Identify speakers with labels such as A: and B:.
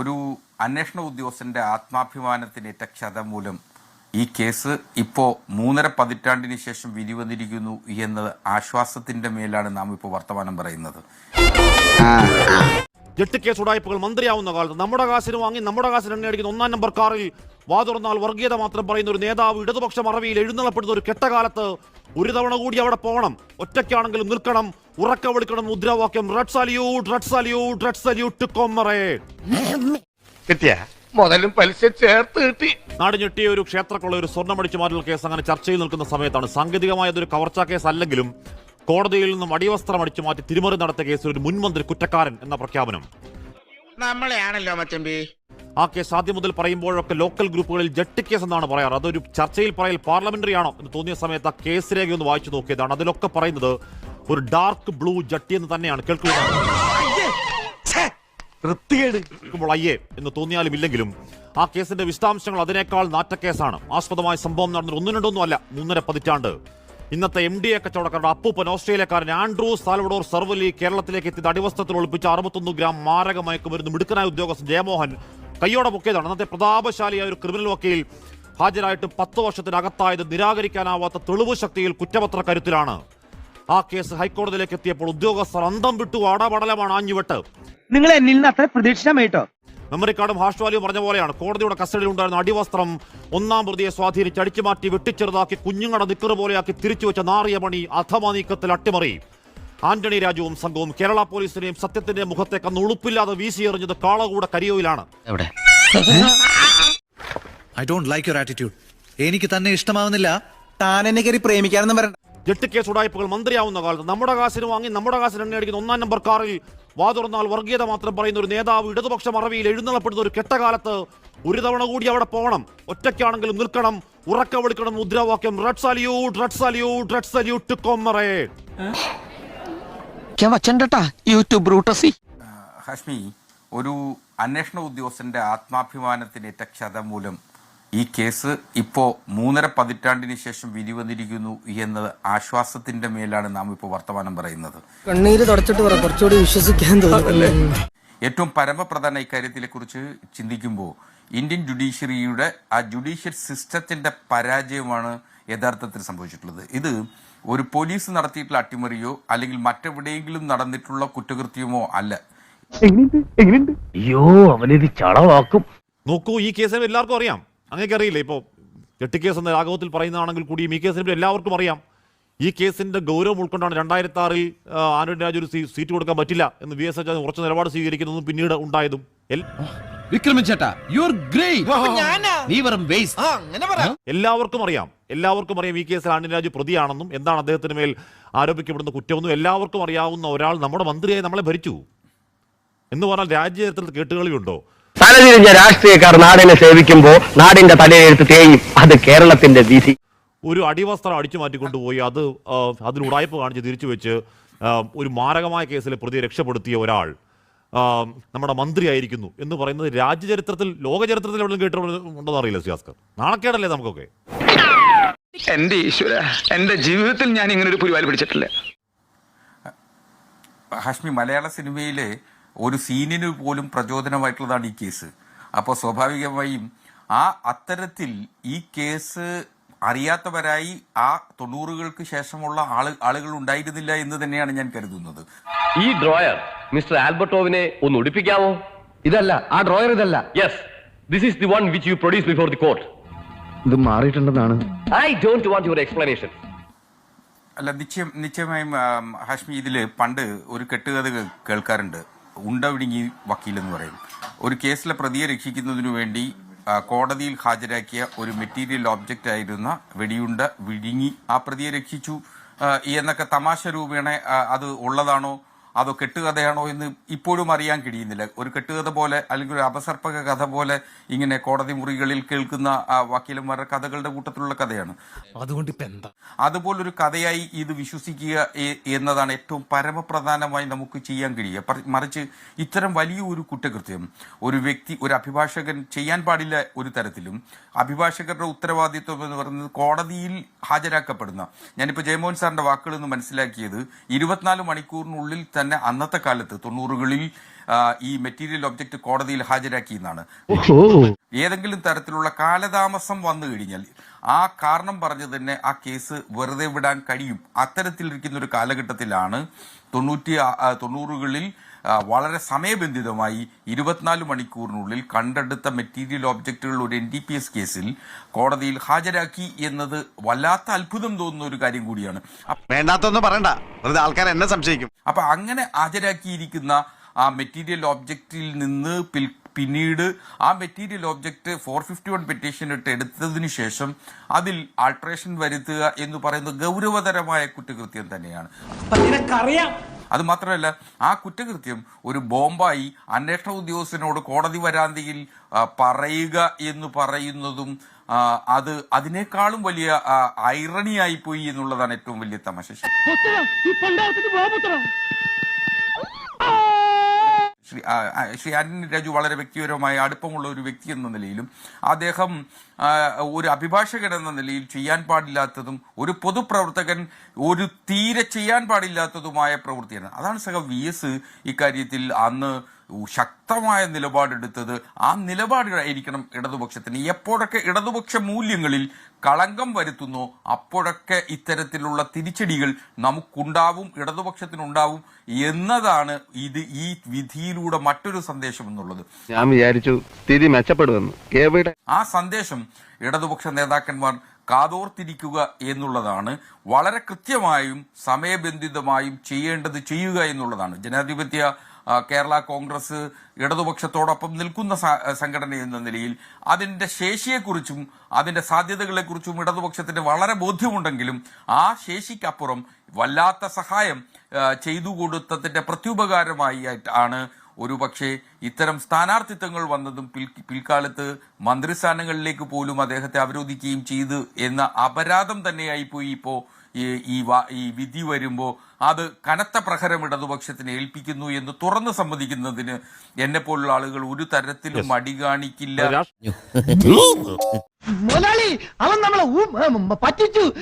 A: ഒരു അന്വേഷണ ഉദ്യോഗസ്ഥന്റെ ആത്മാഭിമാനത്തിനേറ്റ ക്ഷതം മൂലം ഈ കേസ് ഇപ്പോൾ മൂന്നര പതിറ്റാണ്ടിന് ശേഷം വിരിവന്നിരിക്കുന്നു എന്നത് ആശ്വാസത്തിന്റെ മേലാണ് നാം ഇപ്പോൾ വർത്തമാനം പറയുന്നത്.
B: ജെട്ട് കേസ് ഉടായ്പകൾ മന്ത്രിയാവുന്ന കാലത്ത് നമ്മുടെ കാശിന് വാങ്ങി നമ്മുടെ കാശിന് എണ്ണ അടിക്കുന്ന ഒന്നാം നമ്പർ കാറിൽ വാ തുറന്നാൽ വർഗീയത മാത്രം പറയുന്ന ഒരു നേതാവ് ഇടതുപക്ഷ മറവിയിൽ എഴുന്നള്ളപ്പെടുന്ന ഒരു കെട്ടകാലത്ത് ഒരു തവണ കൂടി അവിടെ പോകണം. ഒറ്റയ്ക്കാണെങ്കിലും നിൽക്കണം. ഉറക്ക വിളിക്കണം മുദ്രാവാക്യം. Red salute red salute red salute comrade
C: മുതലും പലിശ ചേർത്ത് കിട്ടി.
B: നാട് ഞെട്ടിയ ഒരു ക്ഷേത്രക്കുള്ള ഒരു സ്വർണമടിച്ചു മാറ്റൽ കേസ് അങ്ങനെ ചർച്ചയിൽ നിൽക്കുന്ന സമയത്താണ് സാങ്കേതികമായ ഒരു കവർച്ചാ കേസ് അല്ലെങ്കിലും കോടതിയിൽ നിന്നും അടിവസ്ത്രം അടിച്ചു മാറ്റി തിരിമറി നടത്തിയ കേസിൽ ഒരു മുൻമന്ത്രി കുറ്റക്കാരൻ എന്ന പ്രഖ്യാപനം.
C: നമ്മളെയാണല്ലോ മച്ചമ്പി.
B: ആ കേസ് ആദ്യം മുതൽ പറയുമ്പോഴൊക്കെ ലോക്കൽ ഗ്രൂപ്പുകളിൽ ജട്ടി കേസ് എന്നാണ് പറയാറ്. അതൊരു ചർച്ചയിൽ പറയൽ പാർലമെന്ററി ആണോ എന്ന് തോന്നിയ സമയത്ത് ആ കേസ് രേഖ ഒന്ന് വായിച്ചു നോക്കിയതാണ്. അതിലൊക്കെ പറയുന്നത് ഒരു ഡാർക്ക് ബ്ലൂ ജട്ടി എന്ന് തന്നെയാണ്. കേൾക്കുന്നത് കേൾക്കുമ്പോൾ അയ്യേ എന്ന് തോന്നിയാലും ഇല്ലെങ്കിലും ആ കേസിന്റെ വിശദാംശങ്ങൾ അതിനേക്കാൾ നാറ്റക്കേസാണ്. ആസ്പദമായ സംഭവം നടന്നത് ഒന്നും രണ്ടൊന്നും അല്ല. മൂന്നര പതിറ്റാണ്ട്. ഇന്നത്തെ എം ഡി എ കച്ചവടക്കാരുടെ അപ്പൂപ്പൻ ഓസ്ട്രേലിയക്കാരൻ ആൻഡ്രൂ സാൽവഡോർ സർവലി കേരളത്തിലേക്ക് എത്തിയത് അടിവസ്ത്രത്തിൽ ഒളിപ്പിച്ച അറുപത്തൊന്ന് ഗ്രാം മാരക മയക്കുമരുന്ന് മിടുക്കനായ ഉദ്യോഗസ്ഥൻ ജയമോഹൻ കയ്യോടെ പൊക്കിയതാണ്. അന്നത്തെ പ്രതാപശാലിയായ ഒരു ക്രിമിനൽ വക്കീൽ ഹാജരായിട്ട് പത്ത് വർഷത്തിനകത്തായത് നിരാകരിക്കാനാവാത്ത തെളിവ് ശക്തിയിൽ കുറ്റപത്ര കരുത്തിലാണ്. ആ കേസ് ഹൈക്കോടതിയിലേക്ക് എത്തിയപ്പോൾ ഉദ്യോഗസ്ഥർ അന്തം വിട്ടു ആടാപടലമാണ് ആഞ്ഞുവിട്ട്.
D: നിങ്ങൾ എന്നിൽ നിന്ന് അത്ര പ്രതീക്ഷിച്ചാമേട്ടോ
B: മെമ്മറി കാർഡും ഹാഷ് വാല്യൂ പറഞ്ഞ പോലെയാണ്. കോടതിയുടെ കസ്റ്റഡിയിൽ ഉണ്ടായിരുന്ന അടിവസ്ത്രം ഒന്നാം പ്രതിയെ സ്വാധീനിച്ച് അടിച്ചുമാറ്റി വെട്ടിച്ചെറുതാക്കി കുഞ്ഞുങ്ങളുടെ നിക്കറ് പോലെയാക്കി തിരിച്ചു വെച്ച നാറിയ പണി അധമ നീക്കത്തിൽ അട്ടിമറി. ആന്റണി രാജുവും സംഘവും കേരള പോലീസിനെയും സത്യത്തിന്റെ മുഖത്തേക്ക് അന്ന് ഉളുപ്പില്ലാതെ വീശിയെറിഞ്ഞത് കാളകൂട കരിയോയിലാണ്.
E: I don't like your attitude എനിക്ക് തന്നെ ഇഷ്ടമാവുന്നില്ല.
D: താൻ എന്നെ കയറി പ്രേമിക്കാനെന്ന് വരണ്ട
B: ജെട്ട് കേസ് ഉടായ്പകൾ മന്ത്രിയാവുന്ന കാലത്ത് നമ്മുടെ കാശിന് വാങ്ങി നമ്മുടെ കാശിന് എണ്ണ അടിക്കുന്ന ഒന്നാം നമ്പർ കാറിൽ വാ തുറന്നാൽ വർഗീയത മാത്രം പറയുന്ന ഒരു നേതാവ് ഇടതുപക്ഷ മറവിയിൽ എഴുന്നള്ളപ്പെടുന്ന ഒരു കെട്ടകാലത്ത് ഒരു തവണ കൂടി അവിടെ പോകണം. ഒറ്റയ്ക്കാണെങ്കിലും നിൽക്കണം. ഉറക്ക വിളിക്കണം മുദ്രാവാക്യം. Red salute red salute red salute comrade
F: YouTube ബ്രൂട്ടസി
A: Hashmi ഒരു അന്വേഷണ ഉദ്യോഗസ്ഥന്റെ ആത്മാഭിമാനത്തിനേറ്റ ക്ഷതം മൂലം ഈ കേസ് ഇപ്പോൾ മൂന്നര പതിറ്റാണ്ടിന് ശേഷം വിരിവന്നിരിക്കുന്നു എന്നത് ആശ്വാസത്തിന്റെ മേലാണ് നാം ഇപ്പോൾ വർത്തമാനം പറയുന്നത്.
G: കണ്ണീര് തുടച്ചിട്ട് പറ കുറച്ചുകൂടി വിശ്വസിക്കാൻ
A: ഏറ്റവും പരമപ്രധാന ഇക്കാര്യത്തിലെ കുറിച്ച് ചിന്തിക്കുമ്പോൾ ഇന്ത്യൻ ജുഡീഷ്യറിയുടെ ആ ജുഡീഷ്യൽ സിസ്റ്റത്തിന്റെ പരാജയമാണ് യഥാർത്ഥത്തിൽ സംഭവിച്ചിട്ടുള്ളത്. ഇത് ഒരു പോലീസ് നടത്തിയിട്ടുള്ള അട്ടിമറിയോ അല്ലെങ്കിൽ മറ്റെവിടെയെങ്കിലും നടന്നിട്ടുള്ള കുറ്റകൃത്യമോ അല്ല.
C: അയ്യോ അവനിത് ചളവാക്കും.
B: നോക്കൂ ഈ കേസ് എല്ലാവർക്കും അറിയാം. അങ്ങനെയൊക്കെ അറിയില്ലേ ഇപ്പോൾ എട്ട് കേസ് എന്ന രാഘവത്തിൽ പറയുന്നതാണെങ്കിൽ കൂടിയും ഈ കേസിനെ പറ്റി എല്ലാവർക്കും അറിയാം. ഈ കേസിന്റെ ഗൗരവം ഉൾക്കൊണ്ടാണ് രണ്ടായിരത്തി ആറിൽ ആന്റണി രാജു ഒരു സീറ്റ് കൊടുക്കാൻ പറ്റില്ല എന്ന് വി എസ് എച്ച് ഉറച്ച നിലപാട് സ്വീകരിക്കുന്നതും പിന്നീട് ഉണ്ടായതും. എൽ-
H: യു ആർ ഗ്രേറ്റ് നീ വെറും വേസ്റ്റ്
B: എല്ലാവർക്കും അറിയാം എല്ലാവർക്കും അറിയാം ഈ കേസിൽ ആന്റണി രാജു പ്രതിയാണെന്നും എന്താണ് അദ്ദേഹത്തിന് മേൽ ആരോപിക്കപ്പെടുന്ന കുറ്റമെന്നും എല്ലാവർക്കും അറിയാവുന്ന ഒരാൾ നമ്മുടെ മന്ത്രിയായി നമ്മളെ ഭരിച്ചു. എന്ന് പറഞ്ഞാൽ രാജ്യചരിത്രത്തിൽ കേട്ടുകളിയുണ്ടോ?
C: തലതിരിഞ്ഞ രാഷ്ട്രീയക്കാർ നാടിനെ സേവിക്കുമ്പോൾ നാടിന്റെ തലയെടുത്ത് തേയും. അത് കേരളത്തിന്റെ വിധി.
B: ഒരു അടിവസ്ത്രം അടിച്ചു മാറ്റിക്കൊണ്ടുപോയി അത് അതിന് ഉടായ്പ കാണിച്ച് തിരിച്ചു വെച്ച് ഒരു മാരകമായ കേസിലെ പ്രതിയെ രക്ഷപ്പെടുത്തിയ ഒരാൾ നമ്മുടെ മന്ത്രിയായിരിക്കുന്നു എന്ന് പറയുന്നത് രാജ്യചരിത്രത്തിൽ ലോകചരിത്രത്തിൽ എവിടെ എവിടെയും കേട്ടിട്ടുണ്ടോ അറിയില്ല സിയാസ്കർ നാണക്കേടല്ലേ നമുക്കൊക്കെ?
I: എന്റെ ഈശ്വര എന്റെ ജീവിതത്തിൽ ഞാൻ ഇങ്ങനെ ഒരു പുരിവാലി പിടിച്ചിട്ടില്ല.
A: ഹാഷ്മി മലയാള സിനിമയിലെ ഒരു സീനിന് പോലും പ്രചോദനമായിട്ടുള്ളതാണ് ഈ കേസ്. അപ്പോൾ സ്വാഭാവികമായും ആ അത്തരത്തിൽ ഈ കേസ് അറിയാത്തവരായി ആ തൊണ്ണൂറുകൾക്ക് ശേഷമുള്ള ആൾ ആളുകൾ ഉണ്ടായിരുന്നില്ല എന്ന് തന്നെയാണ് ഞാൻ കരുതുന്നത്.
J: ഈ ഡ്രോയർ മിസ്റ്റർ ആൽബർട്ടോവിനെ ഒന്ന് ഒടിപ്പിക്കാമോ
C: ഇതല്ല ആ ഡ്രോയർ ഇതല്ല.
J: Yes this is the one which you produce before the court
C: ഇത് മാറിയിട്ടുണ്ടെന്നാണ്.
J: I don't want your explanation
A: അല്ല നിശ്ചയം നിശ്ചയമായും ഹാഷ്മി ഇതിൽ പണ്ട് ഒരു കെട്ടുകഥ കേൾക്കാറുണ്ട്. ഉണ്ട വക്കീലെന്ന് പറയും. ഒരു കേസിലെ പ്രതിയെ രക്ഷിക്കുന്നതിനു വേണ്ടി കോടതിയിൽ ഹാജരാക്കിയ ഒരു മെറ്റീരിയൽ ഓബ്ജക്റ്റ് ആയിരുന്ന വെടിയുണ്ട വിഴുങ്ങി ആ പ്രതിയെ രക്ഷിച്ചു. എന്നൊക്കെ തമാശ രൂപേണ അത് ഉള്ളതാണോ? അതോ കെട്ടുകഥയാണോ എന്ന് ഇപ്പോഴും അറിയാൻ കഴിയുന്നില്ല. ഒരു കെട്ടുകഥ പോലെ അല്ലെങ്കിൽ ഒരു അപസർപ്പക കഥ പോലെ ഇങ്ങനെ കോടതി മുറികളിൽ കേൾക്കുന്ന ആ, വക്കീലന്മാരുടെ കഥകളുടെ കൂട്ടത്തിലുള്ള കഥയാണ്.
H: അതുകൊണ്ട് ഇപ്പം എന്താ?
A: അതുപോലൊരു കഥയായി ഇത് വിശ്വസിക്കുക എന്നതാണ് ഏറ്റവും പരമപ്രധാനമായി നമുക്ക് ചെയ്യാൻ കഴിയുക. മറിച്ച് ഇത്തരം വലിയ ഒരു കുറ്റകൃത്യം ഒരു വ്യക്തി ഒരു അഭിഭാഷകൻ ചെയ്യാൻ പാടില്ല ഒരു തരത്തിലും. അഭിഭാഷകരുടെ ഉത്തരവാദിത്വം എന്ന് പറയുന്നത് കോടതിയിൽ ഹാജരാക്കപ്പെടുന്ന ഞാനിപ്പോൾ ജയമോഹൻ സാറിന്റെ വാക്കുകളിൽ നിന്ന് മനസ്സിലാക്കിയത് ഇരുപത്തിനാല് മണിക്കൂറിനുള്ളിൽ തന്നെ തന്നെ അന്നത്തെ കാലത്ത് തൊണ്ണൂറുകളിൽ ഈ മെറ്റീരിയൽ ഒബ്ജക്റ്റ് കോടതിയിൽ ഹാജരാക്കി എന്നാണ് ഏതെങ്കിലും തരത്തിലുള്ള കാലതാമസം വന്നു കഴിഞ്ഞാൽ ആ കാരണം പറഞ്ഞു തന്നെ ആ കേസ് വെറുതെ വിടാൻ കഴിയും. അത്തരത്തിലിരിക്കുന്ന ഒരു കാലഘട്ടത്തിലാണ് തൊണ്ണൂറ്റി തൊണ്ണൂറുകളിൽ വളരെ സമയബന്ധിതമായി ഇരുപത്തിനാല് മണിക്കൂറിനുള്ളിൽ കണ്ടെടുത്ത മെറ്റീരിയൽ ഒബ്ജക്റ്റുകൾ ഒരു എൻ ഡി പി എസ് കേസിൽ കോടതിയിൽ ഹാജരാക്കി എന്നത് വല്ലാത്ത അത്ഭുതം തോന്നുന്ന ഒരു കാര്യം കൂടിയാണ്.
C: വേണ്ടാത്തൊന്നും പറയണ്ട. ആൾക്കാർ എന്നെ സംശയിക്കും.
A: അപ്പൊ അങ്ങനെ ഹാജരാക്കിയിരിക്കുന്ന ആ മെറ്റീരിയൽ ഒബ്ജക്റ്റിൽ നിന്ന് പിന്നീട് ആ material object four fifty one petition ഇട്ട് എടുത്തതിന് ശേഷം അതിൽ ആൾട്രേഷൻ വരുത്തുക എന്ന് പറയുന്നത് ഗൗരവതരമായ കുറ്റകൃത്യം തന്നെയാണ്. അത് മാത്രമല്ല ആ കുറ്റകൃത്യം ഒരു ബോംബായി അന്വേഷണ ഉദ്യോഗസ്ഥനോട് കോടതി വരാന്തിയിൽ പറയുക എന്ന് പറയുന്നതും അത് അതിനേക്കാളും വലിയ ഐറണിയായി പോയി എന്നുള്ളതാണ് ഏറ്റവും വലിയ തമാശ. ശ്രീ ശ്രീ ആന്റണി രാജു വളരെ വ്യക്തിപരമായ അടുപ്പമുള്ള ഒരു വ്യക്തി എന്ന നിലയിലും അദ്ദേഹം ഒരു അഭിഭാഷകൻ എന്ന നിലയിൽ ചെയ്യാൻ പാടില്ലാത്തതും ഒരു പൊതുപ്രവർത്തകൻ ഒരു തീരെ ചെയ്യാൻ പാടില്ലാത്തതുമായ പ്രവൃത്തിയാണ്. അതാണ് സഹ വി എസ് ഇക്കാര്യത്തിൽ അന്ന് ശക്തമായ നിലപാടെടുത്തത് ആ നിലപാടായിരിക്കണം ഇടതുപക്ഷത്തിന്. എപ്പോഴൊക്കെ ഇടതുപക്ഷ മൂല്യങ്ങളിൽ കളങ്കം വരുത്തുന്നു അപ്പോഴൊക്കെ ഇത്തരത്തിലുള്ള തിരിച്ചടികൾ നമുക്കുണ്ടാവും ഇടതുപക്ഷത്തിനുണ്ടാവും എന്നതാണ് ഇത് ഈ വിധിയിലൂടെ മറ്റൊരു സന്ദേശം എന്നുള്ളത്
C: ഞാൻ വിചാരിച്ചു സ്ഥിതി മെച്ചപ്പെടുമെന്ന്. എവിടെ?
A: ആ സന്ദേശം ഇടതുപക്ഷ നേതാക്കന്മാർ കാതോർത്തിരിക്കുക എന്നുള്ളതാണ്. വളരെ കൃത്യമായും സമയബന്ധിതമായും ചെയ്യേണ്ടത് ചെയ്യുക എന്നുള്ളതാണ്. ജനാധിപത്യ കേരള കോൺഗ്രസ് ഇടതുപക്ഷത്തോടൊപ്പം നിൽക്കുന്ന സംഘടന എന്ന നിലയിൽ അതിന്റെ ശേഷിയെക്കുറിച്ചും അതിന്റെ സാധ്യതകളെക്കുറിച്ചും ഇടതുപക്ഷത്തിന് വളരെ ബോധ്യമുണ്ടെങ്കിലും ആ ശേഷിക്കപ്പുറം വല്ലാത്ത സഹായം ചെയ്തു കൊടുത്തതിന്റെ പ്രത്യുപകാരമായി ആണ് ഒരു പക്ഷേ ഇത്തരം സ്ഥാനാർത്ഥിത്വങ്ങൾ വന്നതും പിൽ- പിൽക്കാലത്ത് മന്ത്രിസ്ഥാനങ്ങളിലേക്ക് പോലും അദ്ദേഹത്തെ അവരോധിക്കുകയും ചെയ്തു എന്ന അപരാധം തന്നെയായി പോയി ഇപ്പോ ഈ ഈ വാ- ഈ വിധി വരുമ്പോൾ അത് കനത്ത പ്രഹരം ഇടതുപക്ഷത്തിന് ഏൽപ്പിക്കുന്നു എന്ന് തുറന്നു സമ്മതിക്കുന്നതിന് എന്നെ പോലുള്ള ആളുകൾ ഒരു തരത്തിലും മടി കാണിക്കില്ല.
D: അവൻ നമ്മളെ പറ്റിച്ചു.